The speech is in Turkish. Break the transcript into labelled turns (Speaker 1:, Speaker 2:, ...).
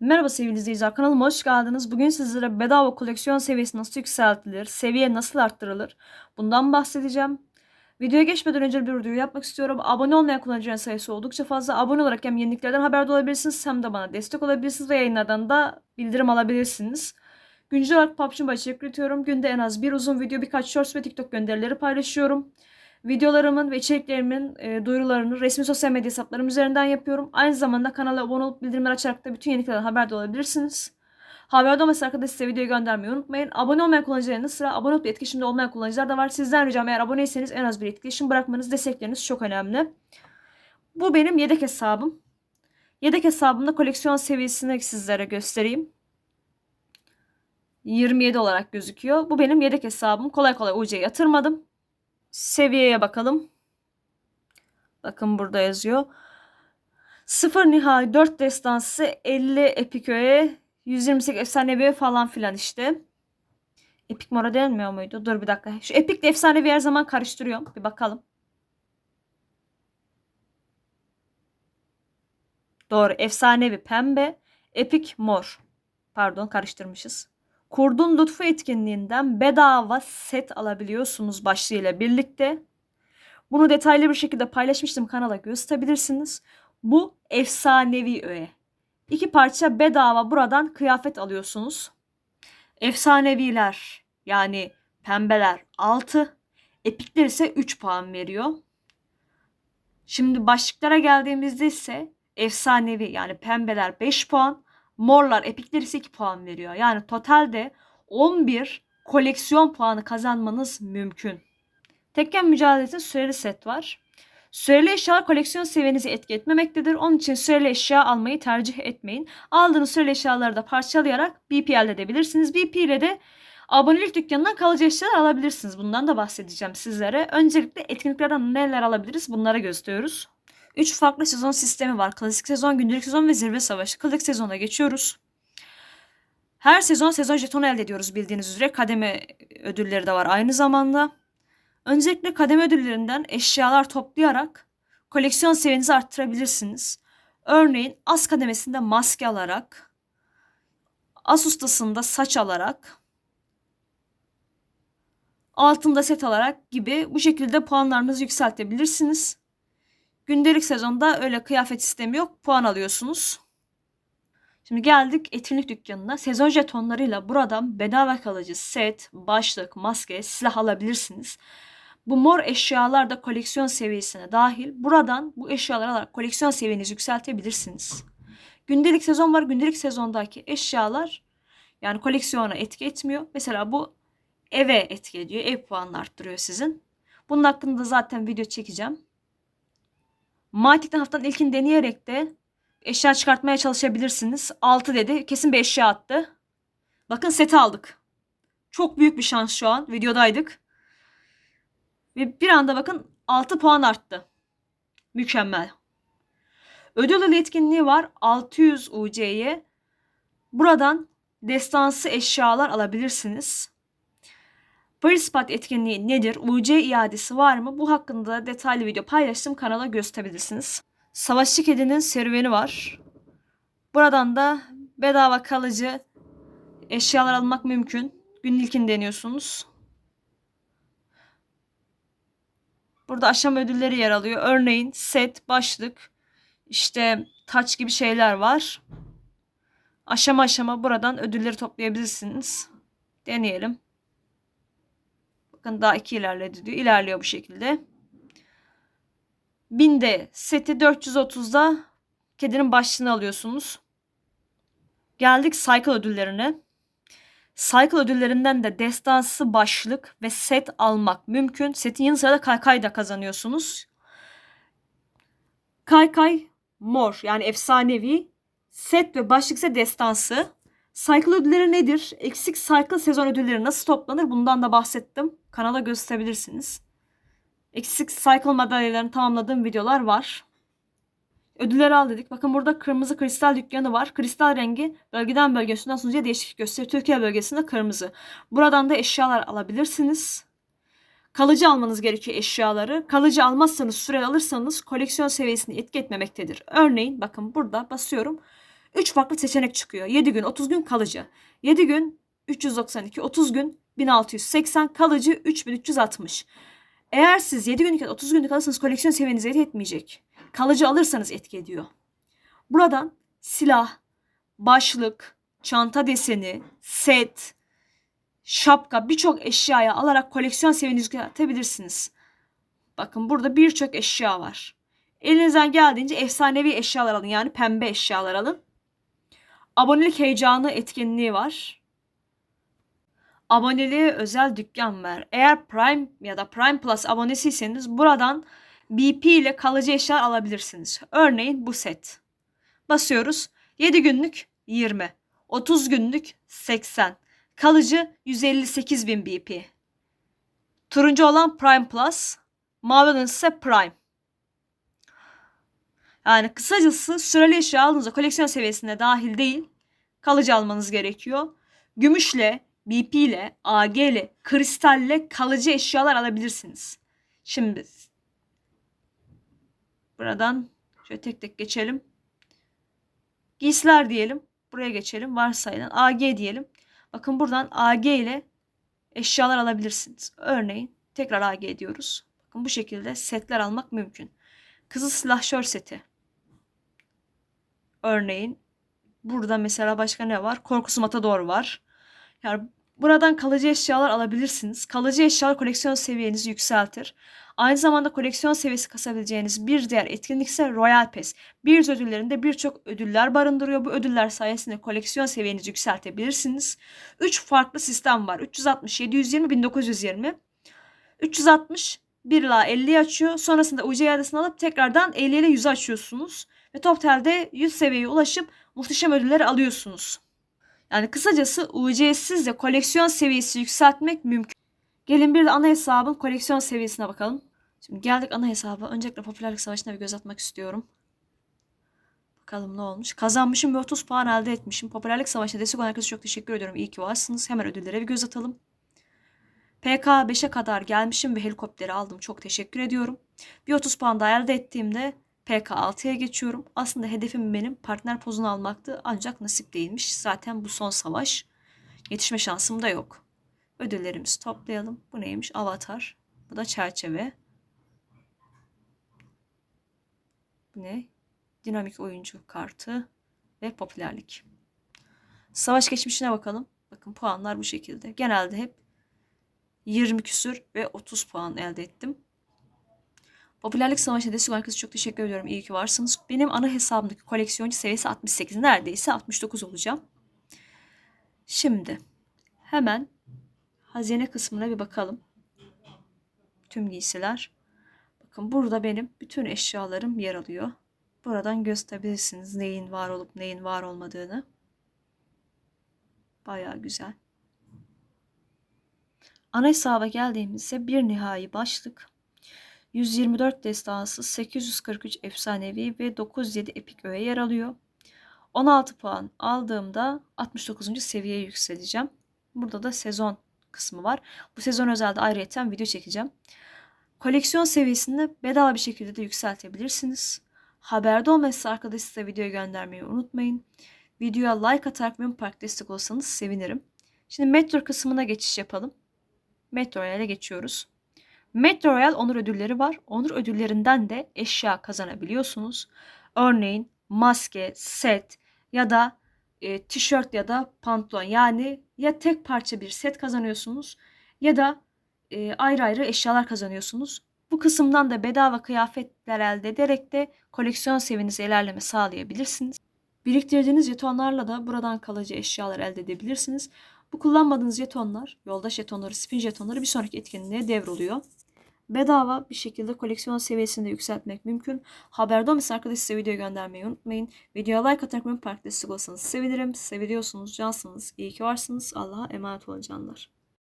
Speaker 1: Merhaba sevgili izleyiciler kanalıma hoş geldiniz. Bugün sizlere bedava koleksiyon seviyesi nasıl yükseltilir, seviye nasıl arttırılır bundan bahsedeceğim. Videoya geçmeden önce bir video yapmak istiyorum. Abone olmayan kullanıcıların sayısı oldukça fazla. Abone olarak hem yeniliklerden haberdar olabilirsiniz hem de bana destek olabilirsiniz ve yayınlardan da bildirim alabilirsiniz. Güncel olarak PUBG Mobile. Günde en az bir uzun video, birkaç shorts ve TikTok gönderileri paylaşıyorum. Videolarımın ve içeriklerimin e, duyurularını resmi sosyal medya hesaplarım üzerinden yapıyorum. Aynı zamanda kanala abone olup bildirimler açarak da bütün yeniliklerden haberdar olabilirsiniz. Haberdar olması arkadaşlar size videoyu göndermeyi unutmayın. Abone olmayan kullanıcıların sıra abone olup etkileşimde olmayan kullanıcılar da var. Sizden ricam eğer aboneyseniz en az bir etkileşim bırakmanız, destekleriniz çok önemli. Bu benim yedek hesabım. Yedek hesabımda koleksiyon seviyesini sizlere göstereyim. 27 olarak gözüküyor. Bu benim yedek hesabım. Kolay kolay UC'ye yatırmadım. Seviyeye bakalım. Bakın burada yazıyor. 0 nihai 4 destansı 50 epik öğe 128 efsanevi falan filan işte. Epik mora denmiyor muydu? Dur bir dakika. Şu epik de efsanevi her zaman karıştırıyorum. Bir bakalım. Doğru. Efsanevi pembe. Epik mor. Pardon karıştırmışız. Kurdun Lütfu etkinliğinden bedava set alabiliyorsunuz başlığıyla birlikte. Bunu detaylı bir şekilde paylaşmıştım kanala gösterebilirsiniz. Bu efsanevi öğe. İki parça bedava buradan kıyafet alıyorsunuz. Efsaneviler yani pembeler 6, epikler ise 3 puan veriyor. Şimdi başlıklara geldiğimizde ise efsanevi yani pembeler 5 puan, morlar epikler ise 2 puan veriyor. Yani totalde 11 koleksiyon puanı kazanmanız mümkün. Tekken mücadelesi süreli set var. Süreli eşyalar koleksiyon seviyenizi etki etmemektedir. Onun için süreli eşya almayı tercih etmeyin. Aldığınız süreli eşyaları da parçalayarak BP elde edebilirsiniz. BP ile de abonelik dükkanından kalıcı eşyalar alabilirsiniz. Bundan da bahsedeceğim sizlere. Öncelikle etkinliklerden neler alabiliriz bunlara gösteriyoruz. 3 farklı sezon sistemi var. Klasik sezon, gündelik sezon ve zirve savaşı. Klasik sezona geçiyoruz. Her sezon sezon jetonu elde ediyoruz bildiğiniz üzere. Kademe ödülleri de var aynı zamanda. Öncelikle kademe ödüllerinden eşyalar toplayarak koleksiyon seviyenizi arttırabilirsiniz. Örneğin az kademesinde maske alarak, as ustasında saç alarak, altında set alarak gibi bu şekilde puanlarınızı yükseltebilirsiniz. Gündelik sezonda öyle kıyafet sistemi yok. Puan alıyorsunuz. Şimdi geldik etkinlik dükkanına. Sezon jetonlarıyla buradan bedava kalıcı set, başlık, maske, silah alabilirsiniz. Bu mor eşyalar da koleksiyon seviyesine dahil. Buradan bu eşyaları alarak koleksiyon seviyenizi yükseltebilirsiniz. Gündelik sezon var. Gündelik sezondaki eşyalar yani koleksiyona etki etmiyor. Mesela bu eve etki ediyor. Ev puanını arttırıyor sizin. Bunun hakkında zaten video çekeceğim. Matik'ten haftanın ilkini deneyerek de eşya çıkartmaya çalışabilirsiniz. 6 dedi. Kesin bir eşya attı. Bakın seti aldık. Çok büyük bir şans şu an. Videodaydık. Ve bir anda bakın 6 puan arttı. Mükemmel. Ödül etkinliği var. 600 UC'ye. Buradan destansı eşyalar alabilirsiniz. Parispat etkinliği nedir? UC iadesi var mı? Bu hakkında detaylı video paylaştım. Kanala gösterebilirsiniz. Savaşçı Kedi'nin serüveni var. Buradan da bedava kalıcı eşyalar almak mümkün. Günün ilkini deniyorsunuz. Burada aşama ödülleri yer alıyor. Örneğin set, başlık, işte taç gibi şeyler var. Aşama aşama buradan ödülleri toplayabilirsiniz. Deneyelim. Bakın daha iki ilerledi diyor. İlerliyor bu şekilde. 1000'de seti 430'da kedinin başlığını alıyorsunuz. Geldik cycle ödüllerine. Cycle ödüllerinden de destansı başlık ve set almak mümkün. Setin yanı sıra da kaykay da kazanıyorsunuz. Kaykay mor yani efsanevi. Set ve başlık ise destansı. Cycle ödülleri nedir? Eksik cycle sezon ödülleri nasıl toplanır? Bundan da bahsettim. Kanala gösterebilirsiniz. Eksik cycle madalyalarını tamamladığım videolar var. Ödülleri al dedik. Bakın burada kırmızı kristal dükkanı var. Kristal rengi bölgeden bölgeye sunudan sunucuya değişiklik gösteriyor. Türkiye bölgesinde kırmızı. Buradan da eşyalar alabilirsiniz. Kalıcı almanız gerekiyor eşyaları. Kalıcı almazsanız süreli alırsanız koleksiyon seviyesini etki etmemektedir. Örneğin bakın burada basıyorum. 3 farklı seçenek çıkıyor. 7 gün, 30 gün kalıcı. 7 gün 392, 30 gün 1680, kalıcı 3360. Eğer siz 7 günlük ya da 30 günlük alırsanız koleksiyon seviyenizi etki etmeyecek. Kalıcı alırsanız etki ediyor. Buradan silah, başlık, çanta deseni, set, şapka birçok eşyaya alarak koleksiyon seviyenizi yükseltebilirsiniz. Bakın burada birçok eşya var. Elinizden geldiğince efsanevi eşyalar alın. Yani pembe eşyalar alın. Abonelik heyecanı etkinliği var. Aboneliğe özel dükkan var. Eğer Prime ya da Prime Plus abonesiyseniz buradan BP ile kalıcı eşya alabilirsiniz. Örneğin bu set. Basıyoruz. 7 günlük 20. 30 günlük 80. Kalıcı 158 bin BP. Turuncu olan Prime Plus. Mavi olan ise Prime. Yani kısacası süreli eşya aldığınızda koleksiyon seviyesine dahil değil. Kalıcı almanız gerekiyor. Gümüşle, BP ile, AG ile, kristalle kalıcı eşyalar alabilirsiniz. Şimdi buradan şöyle tek tek geçelim. Giysiler diyelim. Buraya geçelim. Varsayılan AG diyelim. Bakın buradan AG ile eşyalar alabilirsiniz. Örneğin tekrar AG diyoruz. Bakın bu şekilde setler almak mümkün. Kızıl silahşör seti. Örneğin burada mesela başka ne var? Korkusu Matador var. Yani buradan kalıcı eşyalar alabilirsiniz. Kalıcı eşyalar koleksiyon seviyenizi yükseltir. Aynı zamanda koleksiyon seviyesi kasabileceğiniz bir diğer etkinlik ise Royal Pass. Bir ödüllerinde birçok ödüller barındırıyor. Bu ödüller sayesinde koleksiyon seviyenizi yükseltebilirsiniz. 3 farklı sistem var. 360, 720, 1920. 360 1 ila 50'yi açıyor. Sonrasında UC iadesini alıp tekrardan 50 ile 100'ü açıyorsunuz. Ve totalde 100 seviyeye ulaşıp muhteşem ödülleri alıyorsunuz. Yani kısacası UC'siz de koleksiyon seviyesi yükseltmek mümkün. Gelin bir de ana hesabın koleksiyon seviyesine bakalım. Şimdi geldik ana hesaba. Öncelikle popülerlik savaşına bir göz atmak istiyorum. Bakalım ne olmuş. Kazanmışım ve 30 puan elde etmişim. Popülerlik savaşına destek olan herkese çok teşekkür ediyorum. İyi ki varsınız. Hemen ödüllere bir göz atalım. PK 5'e kadar gelmişim ve helikopteri aldım. Çok teşekkür ediyorum. Bir 30 puan daha elde ettiğimde PK 6'ya geçiyorum. Aslında hedefim benim partner pozunu almaktı ancak nasip değilmiş. Zaten bu son savaş. Yetişme şansım da yok. Ödüllerimizi toplayalım. Bu neymiş? Avatar. Bu da çerçeve. Bu ne? Dinamik oyuncu kartı ve popülerlik. Savaş geçmişine bakalım. Bakın puanlar bu şekilde. Genelde hep 20 küsür ve 30 puan elde ettim. Popülerlik savaşı destek herkese çok teşekkür ediyorum. İyi ki varsınız. Benim ana hesabımdaki koleksiyoncu seviyesi 68. Neredeyse 69 olacağım. Şimdi hemen hazine kısmına bir bakalım. Tüm giysiler. Bakın burada benim bütün eşyalarım yer alıyor. Buradan gösterebilirsiniz neyin var olup neyin var olmadığını. Baya güzel. Ana hesaba geldiğimizde bir nihai başlık, 124 destansı, 843 efsanevi ve 907 epik öğe yer alıyor. 16 puan aldığımda 69. seviyeye yükseleceğim. Burada da sezon kısmı var. Bu sezon özelde ayrıyeten video çekeceğim. Koleksiyon seviyesini bedava bir şekilde de yükseltebilirsiniz. Haberde olmazsa arkadaş size videoyu göndermeyi unutmayın. Videoya like atarak benim park destek olsanız sevinirim. Şimdi Metro kısmına geçiş yapalım. Metro Royale'e geçiyoruz. Metro Royale onur ödülleri var. Onur ödüllerinden de eşya kazanabiliyorsunuz. Örneğin maske, set ya da e, tişört ya da pantolon. Yani ya tek parça bir set kazanıyorsunuz ya da e, ayrı ayrı eşyalar kazanıyorsunuz. Bu kısımdan da bedava kıyafetler elde ederek de koleksiyon seviyenize ilerleme sağlayabilirsiniz. Biriktirdiğiniz jetonlarla da buradan kalıcı eşyalar elde edebilirsiniz. Bu kullanmadığınız jetonlar, yoldaş jetonları, spin jetonları bir sonraki etkinliğe devroluyor. Bedava bir şekilde koleksiyon seviyesinde yükseltmek mümkün. Haberde olması arkadaş size video göndermeyi unutmayın. Videoya like atarak benim park destek sevinirim. Seviyorsunuz, cansınız. İyi ki varsınız. Allah'a emanet olun canlar.